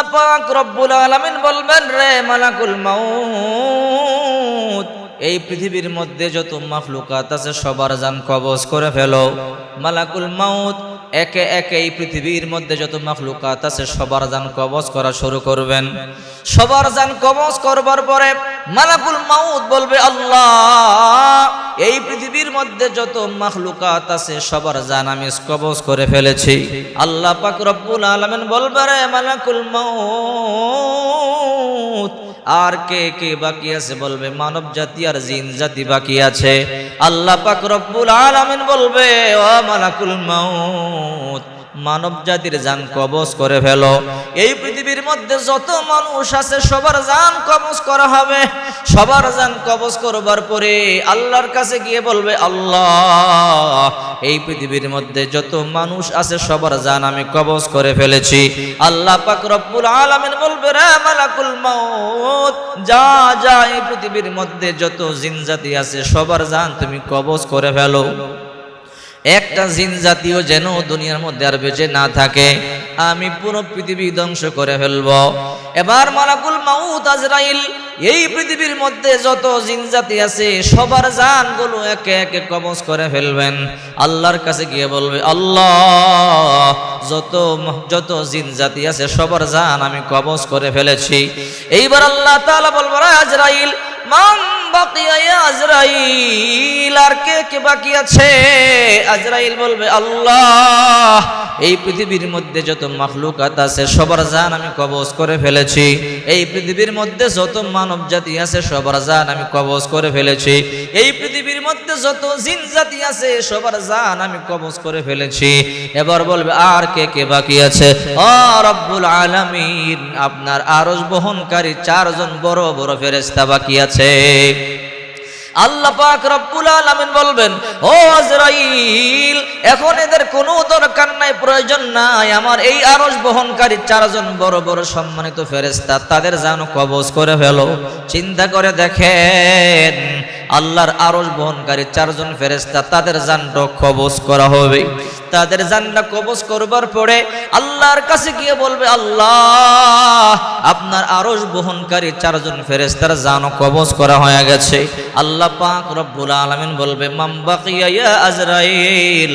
আল্লাহ পাক রব্বুল আলামিন বলবেন, রে মালাকুল মাউত, এই পৃথিবীর মধ্যে যত মাফলুকাত আছে সবার যান কবজ করে ফেলো। মালাকুল মাউত একে একে এই পৃথিবীর মধ্যে যত মাখলুকাত আছে, সবার যান কবজ করা শুরু করবেন। সবার যান কবজ করবার পরে মালাকুল মাউত বলবে, আল্লাহ, এই পৃথিবীর মধ্যে যত মাখলুকাত আছে, সবার যান আমি কবজ করে ফেলেছি। আল্লাহ পাক রব্বুল আলমেন বলবে রে মালাকুল মাউত আর কে কে বাকি আছে বলবে? মানব জাতি আর জিন জাতি বাকি আছে। আল্লাহ পাক রব্বুল আলামিন বলবে, ও মালাকুল মাউত মানব জাতির জান কবজ করে ফেলো। এই পৃথিবীর মধ্যে যত মানুষ আছে, সবার জান কবজ করা হবে। সবার জান কবজ করবার পরে আল্লাহর কাছে গিয়ে বলবে, আল্লাহ, এই পৃথিবীর মধ্যে যত মানুষ আছে, সবার জান আমি কবজ করে ফেলেছি। আল্লাহ পাক রব্বুল আলামিন বলবে, রে মালাকুল মাউত, যা যা এই পৃথিবীর মধ্যে যত জিন জাতি আছে, সবার জান তুমি কবজ করে ফেলো। একটা জিন জাতীয় যেন দুনিয়ার মধ্যে আর বেঁচে না থাকে, আমি পুরো পৃথিবী ধ্বংস করে ফেলব। এবার মালাকুল মাউত আজরাইল, এই পৃথিবীর মধ্যে যত জিন জাতি আছে, সবার জানগুলো একে একে কবজ করে ফেলবেন। আল্লাহর কাছে গিয়ে বলবে, আল্লাহ, যত যত জিন জাতি আছে, সবার জান আমি কবজ করে ফেলেছি। এইবার আল্লাহ তাআলা বলব আজরাইল, মান আজরাইল। আর কে কে বাকি আছে? আজরাইল বলবে, আল্লাহ, এই পৃথিবীর মধ্যে যত মাখলুকাত আছে, সবার জান আমি কবজ করে ফেলেছি। এই পৃথিবীর মধ্যে যত মানব জাতি আছে, সবার জান আমি কবজ করে ফেলেছি। এই পৃথিবীর মধ্যে যত জিন জাতি আছে, সবার জান আমি কবজ করে ফেলেছি। এবার বলবে, আর কে কে বাকি আছে? ও রব্বুল আলামিন, আপনার আরশ বহনকারী চারজন বড় বড় ফেরেশতা বাকি আছে। আল্লাহ পাক রব্বুল আলামিন বলবেন, ও আজরাইল, এখন এদের কোনো দরকার নাই, প্রয়োজন নাই। আমার এই আরশ বহনকারী চারজন বড় বড় সম্মানিত ফেরেশতা, তাদের যেন কবজ করে ফেলো। চিন্তা করে দেখেন, আল্লাহর আরশ বহনকারী চারজন ফেরেশতা, তাদের যান কবজ করা হবে। তাদের জানটা কবজ করবার পরে আল্লাহর কাছে গিয়ে বলবে, আল্লাহ, আপনার আরশ বহনকারী চারজন ফেরেশতার জানো কবজ করা হয়ে গেছে। আল্লাহ পাক রব্বুল আলামিন বলবে মাম বাকিয়া ইয়া আজরাইল।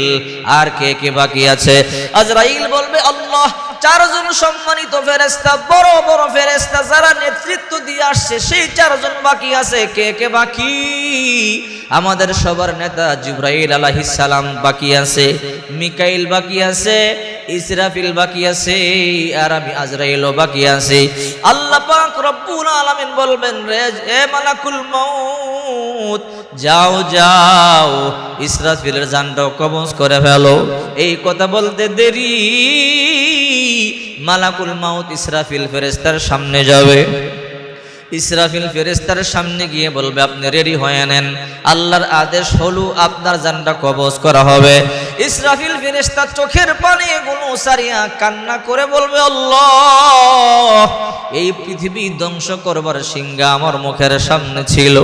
আর কে কে বাকি আছে? আজরাইল বলবে, আল্লাহ চারজন সম্মানিত ফেরেশতা, বড় বড় ফেরেশতা যারা নেতৃত্ব দিয়ে আসছে, সেই চারজন বাকি আছে। কে কে বাকি? আমাদের সবার নেতা জিব্রাইল সালাম বাকি আছে, মিকাইল বাকি আছে, ইসরাফিল বাকি আছে, আর আমি আজরাইলও বাকি আছে। আল্লাহ পাক রব্বুল আলামিন বলবেন, রে, এ মালাকুল মাউত, যাও যাও, ইসরাফিলের জানটাও কবজ করে ফেলো। এই কথা বলতে দেরি। মালাকুল মাউত ইসরাফিল ফেরেস্তার সামনে যাবে। ইসরাফিল ফেরেস্তার সামনে গিয়ে বলবে, আপনি রেডি হয়ে নেন। আল্লাহর আদেশ হলো আপনার জানটা কবজ করা হবে। ইসরাফিল ফেরেস্তা চোখের পানি গুলো সারিয়া কান্না করে বলবে এই পৃথিবী ধ্বংস করবার সিংহা আমার মুখের সামনে ছিল।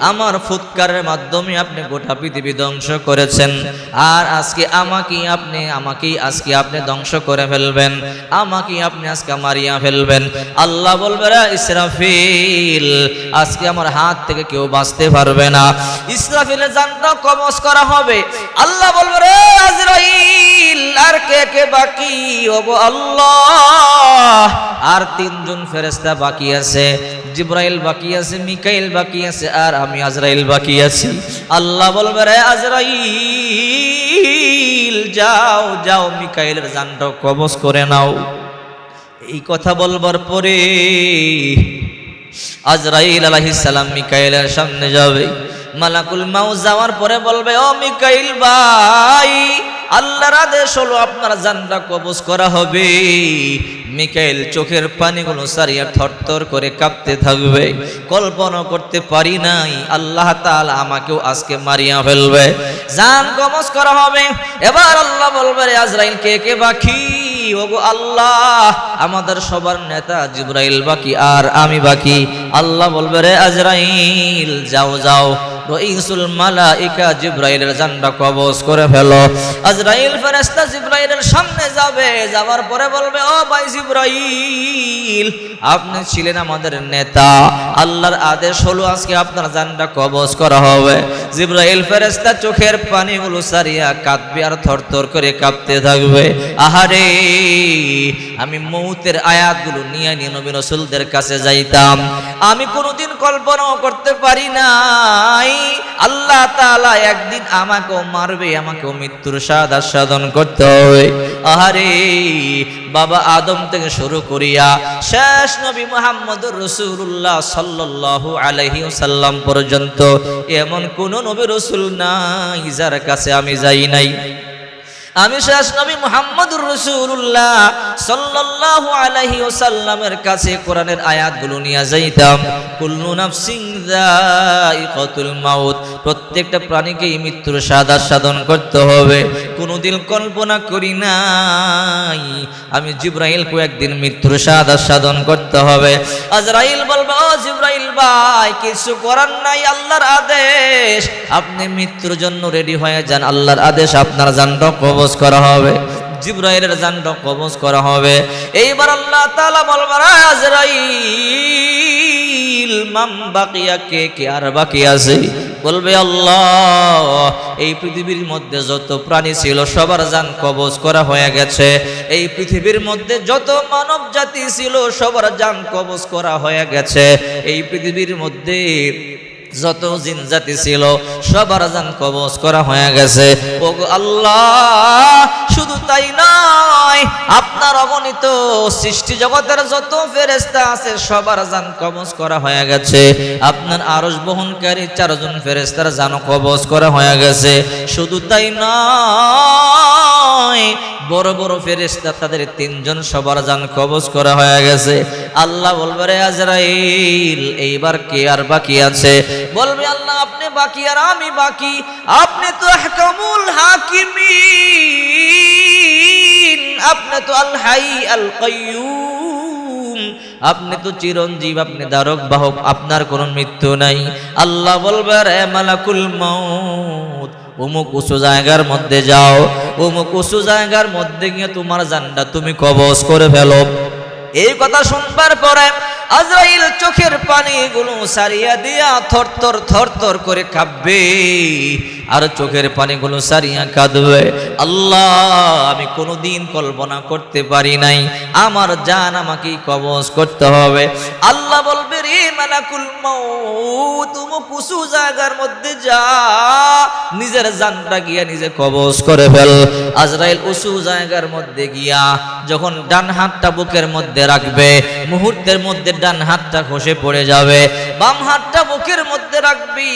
আমার ফুৎকারের মাধ্যমে আপনি গোটা পৃথিবী ধ্বংস করেছেন। আর আজকে আমাকে আপনি, আমাকেই আজকে আপনি ধ্বংস করে ফেলবেন। আমাকে আপনি আজকে মারিয়া ফেলবেন। আল্লাহ বলবে, রা ইসরাফিল। আজকে আমার হাত থেকে কেউ বাঁচতে পারবে না। ইসরাফিলের জানটা কবজ করা হবে। আল্লাহ বলবে, রে আজরাইল আর কে কে বাকি? ওগো আল্লাহ। আর তিনজন ফেরেস্তা বাকি আছে। জিব্রাইল বাকি আছে, মিকাইল বাকি আছে, আর আমি আজরাইল বাকি আছি। আল্লাহ বলবে, রে আজরাইল, যাও যাও, মিকাইলের জানটা কবজ করে নাও। এই কথা বলবার পরে আজরাইল সালাম মিকাইলের সামনে যাবে। মালাকুল মাউ যাওয়ার পরে বলবে, ও মিকাইল ভাই, আল্লাহর আদেশ হলো আপনার জানটা কবজ করা হবে। মিকাইল চোখের পানিগুলো সারিয়া থরথর করে কাঁপতে থাকবে। কল্পনা করতে পারি নাই, আল্লাহ তাআলা আমাকেও আজকে মারিয়া ফেলবে। জান কবজ করা হবে। এবার আল্লাহ বলবে আজরাইল, কে কে বাকি? ওগো আল্লাহ, আমাদের সবার নেতা জিব্রাইল বাকি আর আমি বাকি। আল্লাহ বলবে, রে আজরাইল, যাও যাও। রইসুল মালাইকা জিব্রাইলের কবজ করে আজরাইল ফেরেশতা জিব্রাইলের সামনে যাবে, যাওয়ার পরে বলবে, ও ভাই জিব্রাইল, আপনি ছিলেন আমাদের নেতা। আল্লাহর আদেশ হলো আজকে আপনার জানটা কবজ করা হবে। জিব্রাইল ফেরেশতা চোখের পানিগুলো সারিয়া কাঁদবে আর থরথর করে কাঁপতে থাকবে। আহারে, আমি মৌতের আয়াতগুলো নিয়ে নিয়ে নবী রসুলদের কাছে যাইতাম। আমি কোনোদিন কল্পনাও করতে পারি নাই আল্লাহ তালা একদিন আমাকেও মারবে, আমাকেও মৃত্যুর স্বাদ আস্বাদন করতে হবে। আহারে, বাবা আদম থেকে শুরু করিয়া শেষ নবী মোহাম্মদ রসুল্লাহ সাল্লু আলহি সাল্লাম পর্যন্ত এমন কোন নবী রসুল নাই যার কাছে আমি যাই নাই। আমি শেষ নবী মুহাম্মদুর রাসূলুল্লাহ সাল্লাল্লাহু আলাইহি ওয়াসাল্লামের কাছে কোরআনের আয়াতগুলো নিয়ে যাইতাম। মাউত, প্রত্যেকটা প্রাণীকেই মৃত্যুর স্বাদ আস্বাদন করতে হবে। কোনোদিন কল্পনা করি নাই, আমি জিব্রাইল একদিন মৃত্যুর স্বাদ আস্বাদন করতে হবে। আজরাইল বলবে ও জিব্রাইল ভাই কিছু করার নাই, আল্লাহর আদেশ। আপনি মৃত্যুর জন্য রেডি হয়ে যান, আল্লাহর আদেশ আপনার জানটা কবজ করা হবে। জিব্রাইলের জানটা কবজ করা হবে। এইবার আল্লাহ তাআলা বলবার আজরাইল, মাম বাকিয়া, কে কে আর বাকি আছে? বলবে আল্লাহ, এই পৃথিবীর মধ্যে যত প্রাণী ছিল সবার যান কবজ করা হয়ে গেছে। এই পৃথিবীর মধ্যে যত মানব জাতি ছিল সবার যান কবজ করা হয়ে গেছে। এই পৃথিবীর মধ্যে যত জিন জাতি ছিল, সবার জান কবজ করা হয়ে গেছে। ও আল্লাহ, শুধু তাই নয়, আপনার অগণিত সৃষ্টি জগতের যত ফেরেস্তা আছে, সবার জান কবজ করা হয়ে গেছে। আপনার আরস বহনকারী চারজন ফেরেস্তার জান কবজ করা হয়ে গেছে। শুধু তাই নয়, বড় বড় ফেরেস্তা তাদের তিনজন সবার জান কবজ করা হয়ে গেছে। আল্লাহ বলবে আজরাইল, এইবার কে আর বাকি আছে? বলবে, আল্লাহ, আপনি বাকি আর আমি বাকি। আপনি তো আহকামুল হাকিমিন। আপনি তো আল আল কাইয়ুম। আপনি তো চিরঞ্জীব, আপনি দ্বারক বাহক। আপনার কোনো মৃত্যু নাই। আল্লাহ বলবে রে মালাকুল অমুক উঁচু জায়গার মধ্যে যাও। অমুক উঁচু জায়গার মধ্যে গিয়ে তোমার জানটা তুমি কবজ করে ফেলো। এই কথা শুনবার পরে আজরাইল চোখের পানিগুলো সারিয়া দিয়া থরথর থরথর করে কাঁপবে। আর চোখের পানিগুলো সারিয়া কাঁদবে। আল্লাহ, আমি কোনোদিন কল্পনা করতে পারি নাই। আমার জান আমাকে কবজ করতে হবে। আল্লাহ বলবে, রে মালাকুল তুমি কুসু জায়গার মধ্যে যা। নিজের জানটা গিয়া নিজে কবজ করে ফেল। আজরাইল উঁচু জায়গার মধ্যে গিয়া যখন ডান হাতটা বুকের মধ্যে রাখবে, মুহূর্তের মধ্যে ডান হাতটা খসে পড়ে যাবে। বাম হাতটা বুকের মধ্যে রাখবি।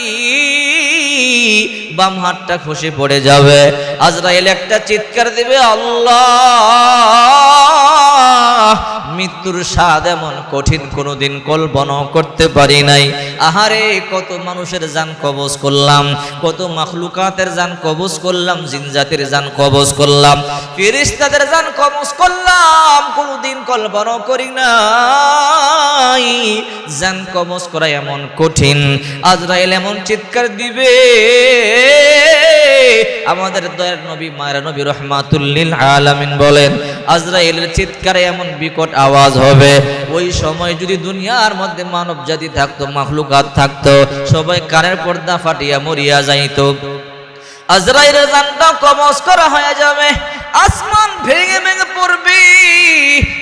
বাম হাতটা খসে পড়ে যাবে। আজরাইল একটা চিৎকার দিবে, আল্লাহ! মৃত্যুর স্বাদ এমন কঠিন, কোনোদিন কল্পনা করতে পারি নাই। আহারে, কত মানুষের যান কবজ করলাম, কত মাখলুকাতের যান কবজ করলাম, জিনজাতির যান কবজ করলাম ফিরিস্তাদের জান কবজ করলাম, কোনোদিন কল্পনা করি নাই। যান কবজ করা এমন কঠিন, আজরাইল এমন চিৎকার দিবে। আমাদের দয়ার নবী মায়ের নবী রহমাতুল্লিল আলামিন বলেন, আজরাইলের চিৎকারে এমন বিকট আওয়াজ হবে। ওই সময় যদি দুনিয়ার মধ্যে মানব জাতি থাকতো, মাখলুকাত থাকতো, সবাই কানের পর্দা ফাটিয়া মরিয়া যাইত। আজরাইলের জানটা কমস করা হয়ে যাবে। আসমান ভেঙে ভেঙে পড়বে।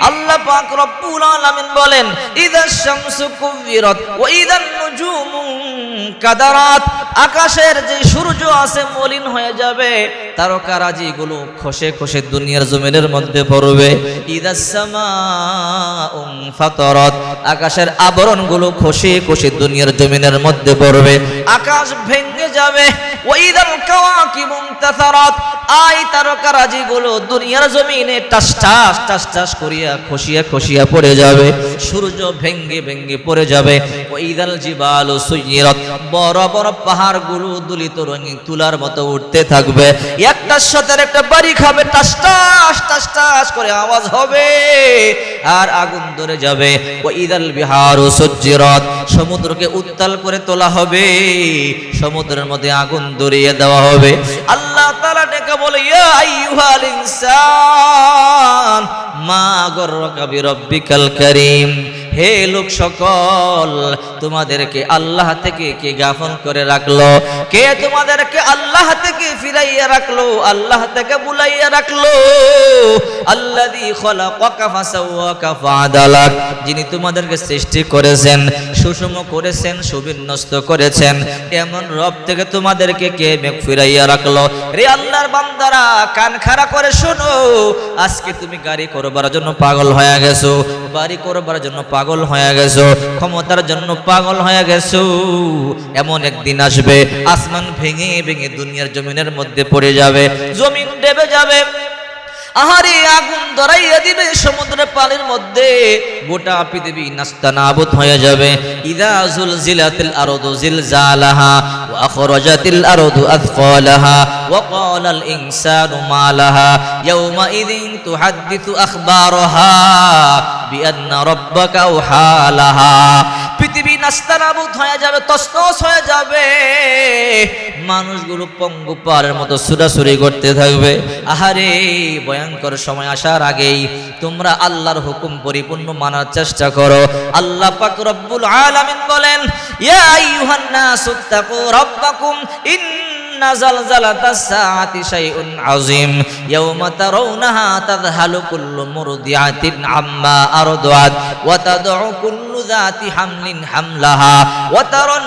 আল্লাহ পাক রব্বুল আলামিন বলেন, ইদা শামসু কুবিরাত ওয়া ইদা নুজুমু কাদারাত। আকাশের যে সূর্য আছে মলিন হয়ে যাবে তারকারাজি গুলো খসে খসে দুনিয়ার জমিনের মধ্যে পড়বে। ফাতারাত। আকাশের আবরণগুলো খসে খসে দুনিয়ার জমিনের মধ্যে পড়বে। আকাশ ভেঙে যাবে। দুনিয়ার জমিনে টাস টাস টাস টাস করিয়া খসিয়া খসিয়া পড়ে যাবে। সূর্য ভেঙ্গে ভেঙ্গে পড়ে যাবে। বড় বড় দুলিত রঙিন তুলার মতো উঠতে থাকবে। একটার সাথে একটা বাড়ি খাবে। টাস টাস টাস টাস করে আওয়াজ হবে। আর আগুন ধরে যাবে। ওইদাল বিহার ও সজ্জিরাত। সমুদ্রকে উত্তাল করে তোলা হবে। সমুদ্রের মধ্যে আগুন ধরিয়ে দেওয়া হবে। আল্লাহ তাআলা ডেকে বলে মা গররাকা রব্বিকাল কারীম। হে লোক সকল, তোমাদেরকে আল্লাহ থেকে কে গাফন করে রাখল? কে তোমাদেরকে আল্লাহ থেকে ফিরাইয়া রাখল? আল্লাহ থেকে বুলাইয়া রাখল? যিনি তোমাদেরকে সৃষ্টি করেছেন, সুষম করেছেন, সুবিন্যস্ত করেছেন, এমন রব থেকে তোমাদেরকে কে মেঘ ফিরাইয়া রাখল? রে আল্লাহর বান্দারা, কান খাড়া করে শোনো, আজকে তুমি গাড়ি করবার জন্য পাগল হয়ে গেছো। বাড়ি করবার জন্য পাগল হয়ে গেছো, ক্ষমতার জন্য পাগল হয়ে গেছো। এমন একদিন আসবে, আসমান ভেঙে ভেঙে দুনিয়ার জমিনের মধ্যে পড়ে যাবে, জমিন দেবে যাবে। আহারে আগুন ধরাইয়া দিবে সমুদ্রের পানির মধ্যে। গোটা পৃথিবী নাস্তা নাবুদ হয়ে যাবে। ইদা জুলজিলাতিল আরদু জিলজালাহা ওয়া আখরাজাতিল আরদু আথqalaha ওয়া ক্বালাল ইনসানু মা লাহা ইয়াওমা ইযিন তুহাদ্দিথু আখবারাহা বিআন্না রাব্বাকা আওহালাহা পৃথিবী নাস্তা নাবুদ হয়ে যাবে তসতস হয়ে যাবে। মানুষগুলো পঙ্গু পারের মতো সুরাসুরি করতে থাকবে আহারে ভয়ঙ্কর সময় আসার আগেই তোমরা আল্লাহর হুকুম পরিপূর্ণ মানার চেষ্টা করো আল্লাহ পাক রব্বুল আলামিন বলেন ইয়া আইয়ুহান নাসু তাকু রাব্বাকুম ইন زلزلة الساعة شيء عظيم يوم ترونها تذهل كل مرضعة عما أرضعت وتدع كل ذات حمل حملها وترى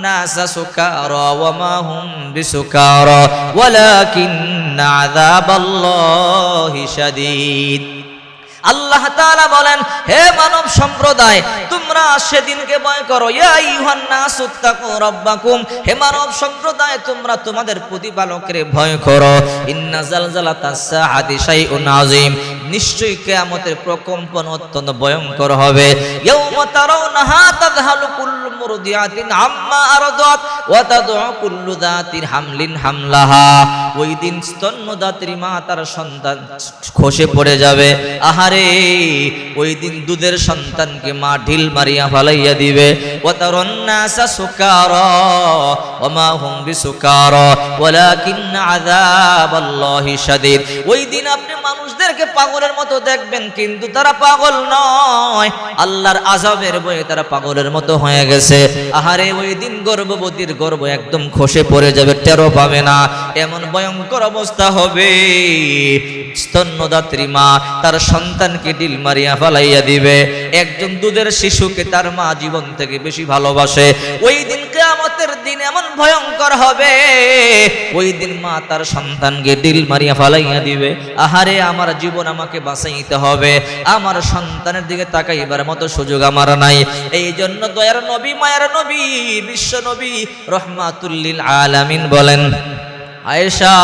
الناس سكارى وما هم بسكارى ولكن عذاب الله شديد. আল্লাহ তাআলা বলেন, হে মানব সম্প্রদায়, তোমরা সেদিনকে ভয় করো। ইয়া উত্তাকু রাব্বাকুম। হে মানব সম্প্রদায়, তোমরা তোমাদের প্রতিপালকের ভয় করো। ইন্না জালজালাতাস সাআতি শাইউন আযীম। নিশ্চয়ই কিয়ামতের প্রকম্পন অত্যন্ত ভয়ঙ্কর হবে। তাযহালু আম্মা ওয়া তাদউ যাতির হামলিন হামলাহা। ওই দিন স্তন্যদাত্রী মা তার সন্তান খসে পড়ে যাবে। আহারে ওই দিন দুধের সন্তানকে মা ঢিল মারিয়া ফালাইয়া দিবে। ওয়াতারন্নাসা সুকারা, ওমা হুম বিসুকারা ওয়ালাকিন আযাবাল্লাহি শাদীদ। ওই দিন আপনি মানুষদেরকে পাগলের মতো দেখবেন, কিন্তু তারা পাগল নয়। আল্লাহর আযাবের ভয়ে তারা পাগলের মতো হয়ে গেছে। আহারে, ওই দিন গর্ভবতীর গর্ভ একদম খসে পড়ে যাবে টেরো পাবে না। এমন ভয়ঙ্কর অবস্থা হবে। স্তন্যদাত্রী মা, তার সন্তানকে ডিল মারিয়া ফালাইয়া দিবে। একজন দুধের শিশুকে তার মা জীবন থেকে বেশি ভালোবাসে। ওই দিন কেয়ামতের দিন এমন ভয়ঙ্কর হবে। ওই দিন মা তার সন্তানকে ডিল মারিয়া ফালাইয়া দিবে। আহারে, আমার জীবন আমাকে বাঁচাইতে হবে। আমার সন্তানের দিকে তাকাইবার মতো সুযোগ আমার নাই। এই জন্য দয়ার নবী, মায়ের নবী, বিশ্ব নবী রহমাতুল্লিল আলামিন বলেন আয়েশা,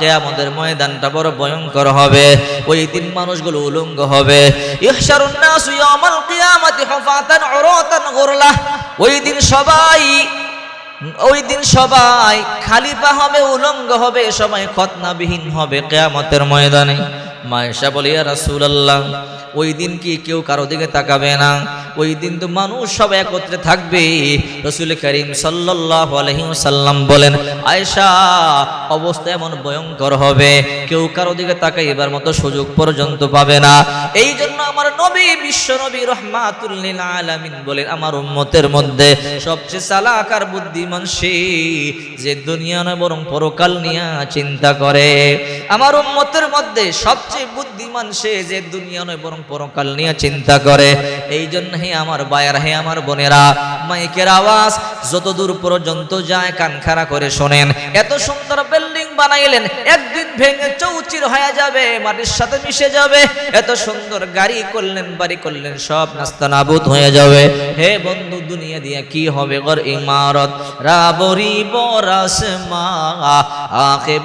কেয়ামতের ময়দানটা বড় ভয়ঙ্কর হবে। ওই দিন মানুষগুলো উলঙ্গ হবে। ইহশারুন নাসু ইয়াউমাল কিয়ামাতি হুফাতান উরাতান গুরলা। ওই দিন সবাই, ওই দিন সবাই খালি পা হবে, উলঙ্গ হবে সবাই খতনাবিহীন হবে কেয়ামতের ময়দানে। মায়েশা বলে, ইয়া রাসূলুল্লাহ, ওই দিন কি কেউ কারও দিকে তাকাবে না? ওই দিন তো মানুষ সব একত্রে থাকবে। রসুল করিম সাল্লাম বলেন, আয়েশা, অবস্থা এমন ভয়ঙ্কর হবে। কেউ কারও দিকে তাকাইবার মতো সুযোগ পর্যন্ত পাবে না। এই জন্য আমার নবী, বিশ্ব নবী রহমাতুল্লিল আলামিন বলেন, আমার উম্মতের মধ্যে সবচেয়ে চালাক আর বুদ্ধিমান সে যে দুনিয়া নয়, বরং পরকাল নিয়ে চিন্তা করে। আমার উম্মতের মধ্যে সবচেয়ে বুদ্ধিমান সে যে দুনিয়া নয়, বরং পরকাল নিয়ে চিন্তা করে। এই জন্য হে আমার বায়ার, হে আমার বোনেরা, মাইকের আওয়াজ যতদূর পর্যন্ত যায় কান খাড়া করে শোনেন। এত সুন্দর বিল্ডিং বানাইলেন, একদিন ভেঙে চৌচির হয়ে যাবে, মাটির সাথে মিশে যাবে। এত সুন্দর গাড়ি করলেন, বাড়ি করলেন, সব নাস্তা নাবুদ হয়ে যাবে। হে বন্ধু, দুনিয়া দিয়ে কি হবে গর ইমারত? রাবরি বরাস মা আখে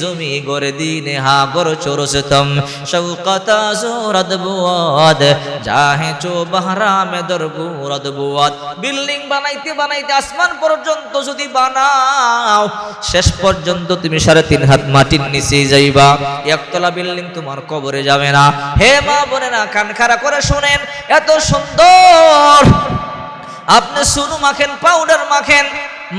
জমি দিনে হা গর শৌকতা বুয়াদ, জাহে চো বুয়াদ। বিল্ডিং বানাইতে বানাইতে আসমান পর্যন্ত যদি বানাও, শেষ পর্যন্ত তুমি সাড়ে তিন হাত মাটির নিচে যাইবা। একতলা বিল্ডিং তোমার কবরে যাবে না। হে মা বোনেরা কান খারা করে শোনেন, এত সুন্দর। আপনি সুনু মাখেন, পাউডার মাখেন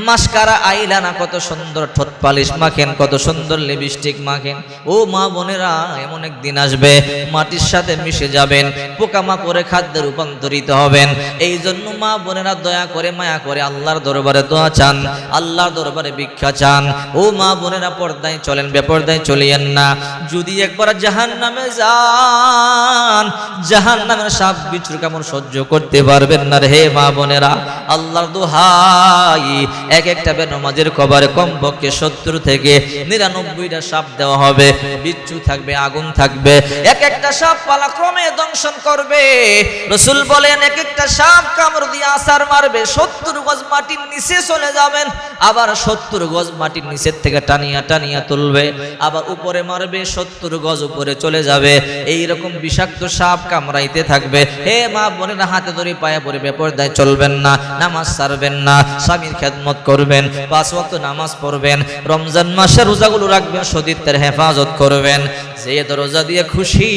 মাস্কারা আইলানা, কত সুন্দর ঠোঁট পালিশ মাখেন, কত সুন্দর লিপস্টিক মাখেন। ও মা বোনেরা, এমন একদিন আসবে, মাটির সাথে মিশে যাবেন, পোকামাকড়ে খাদ্যে রূপান্তরিত হবেন। এই জন্য মা বোনেরা দয়া করে, মায়া করে আল্লাহর দরবারে দোয়া চান, আল্লাহর দরবারে ভিক্ষা চান। ও মা বোনেরা, পর্দায় চলেন, বেপর্দায় চলিয়েন না। যদি একবার জাহান নামে যান জাহান নামের সাপ বিচুর কেমন সহ্য করতে পারবেন না রে মা বোনেরা। আল্লাহর দোহাই এক একটা বেনমাজের কবারে কমপক্ষে সত্তর থেকে নিরানব্বইটা সাপ দেওয়া হবে। বিচ্ছু থাকবে, আগুন থাকবে। এক একটা সাপ পালাক্রমে দংশন করবে। রসুল বলেন, এক একটা সাপ কামড় দিয়ে আসার মারবে, সত্তর গজ মাটির নিচে চলে যাবেন। আবার সত্তর গজ মাটির নিচের থেকে টানিয়া টানিয়া তুলবে, আবার উপরে মারবে, সত্তর গজ উপরে চলে যাবে। এই রকম বিষাক্ত সাপ কামড়াইতে থাকবে। হে মা বোনেরা, হাতে ধরে পায়ে পড়ে বেপরদায় চলবেন না, নামাজ সারবেন না, স্বামীর খেদমত করবেন, পাঁচ ওয়াক্ত নামাজ পড়বেন, রমজান মাসে রোজাগুলো রাখবেন, সতীর্থের হেফাজত করবেন। যে দরজা দিয়ে খুশি,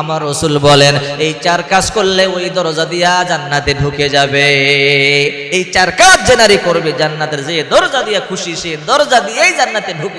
আমার রসুল বলেন, এই চার কাজ করলে ওই দরজা দিয়া জান্নাতে ঢুকে যাবে। এই চার কাজ যে নারী করবে জান্নাতের, যে দরজা দিয়ে খুশি, সে দরজা দিয়েই জান্নাতে ঢুকে